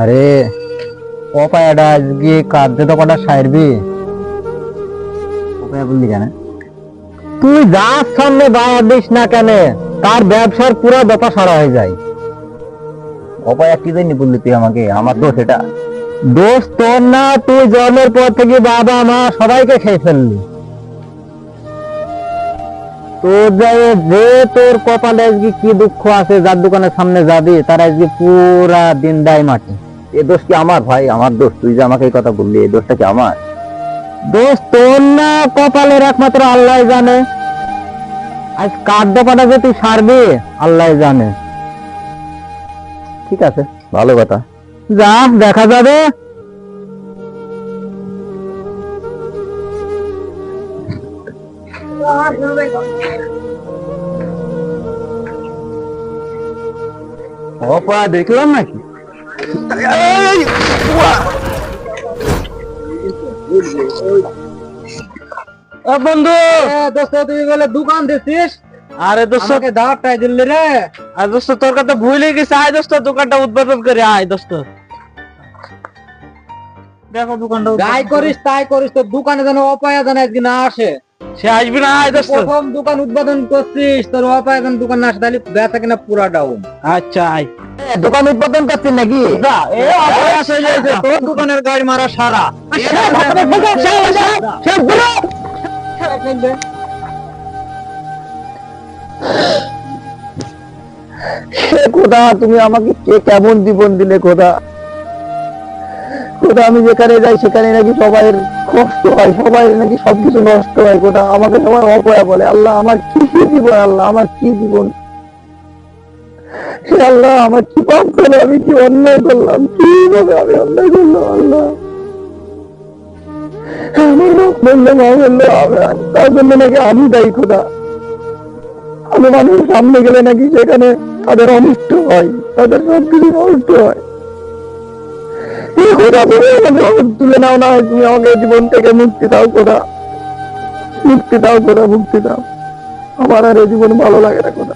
আরে, ও আজকে কাঁদতে তো কটা সাইরবি বললি কেন? তুই যার সামনে বায়া দিস না কেন, তার ব্যবসার পুরো ব্যাপার সারা হয়ে যায়। অপায়া কি জানি বললি তুই আমাকে? আমার দোষ এটা। দোষ তোর না, তুই জন্মের পর থেকে বাবা মা সবাইকে খেয়ে ফেললি। তোর যে তোর কপালে আজকে কি দুঃখ আছে যার দোকানের সামনে যাবি তার আজকে পুরা দিন দেয় মাটি। এ দোষ কি আমার ভাই? আমার দোষ। তুই যে আমাকে এই কথা বললি এই দোষটা কি আমার? দোষ তোর না কপালের একমাত্র আল্লাহ জানে। আজ কার দোকানে যে তুই সারবি আল্লাহ জানে। ঠিক আছে ভালো কথা। যা দেখা যাবে। অপা দেখলাম নাকি? বন্ধু! দোস্ত তুই বলে দোকান দিছিস? আরে দোস্ত। আমাকে দাওয়াতটাই দিল্লি রে। আর দোস্ত তোর কথা ভুলে গেছে। আয় দোস্ত দোকানটা উদ্বোধন করে। আয় দোস্ত। দেখো দোকানটা যাই করিস তাই করিস তোর দোকানে যেন অপায়া যেন একদিন না আসে। সে আসবি না প্রথম দোকান উদ্বোধন করছিস তোর অপায়া যেন দোকান না আসে তাহলে বেচা কিনা পুরা ডাউন আচ্ছা দোকান উদ্বোধন করছিস নাকি হয়ে তোর দোকানের গাড়ি মারা সারা খোদা তুমি আমাকে কে কেমন জীবন দিলে খোদা খোদা আমি যেখানে যাই সেখানে নাকি সবাই কষ্ট হয় সবাই নাকি সবকিছু নষ্ট হয় কোথা আমাকে সবাই অপয়া বলে, আল্লাহ আমার কি জীবন আল্লাহ, আমার কি জীবন আল্লাহ, আমার কি পাপ আমি কি অন্যায় করলাম? কীভাবে আমি অন্যায় করলাম আল্লাহ। তার জন্য নাকি আমি দায়ী খোদা। আমি মানুষের সামনে গেলে নাকি সেখানে তাদের অনিষ্ট হয়, তাদের সবকিছু নষ্ট হয়। তুলে নাও না তুমি আমাকে জীবন থেকে মুক্তি দাও খোদা মুক্তি দাও খোদা মুক্তি দাও। আমার আর এই জীবন ভালো লাগে না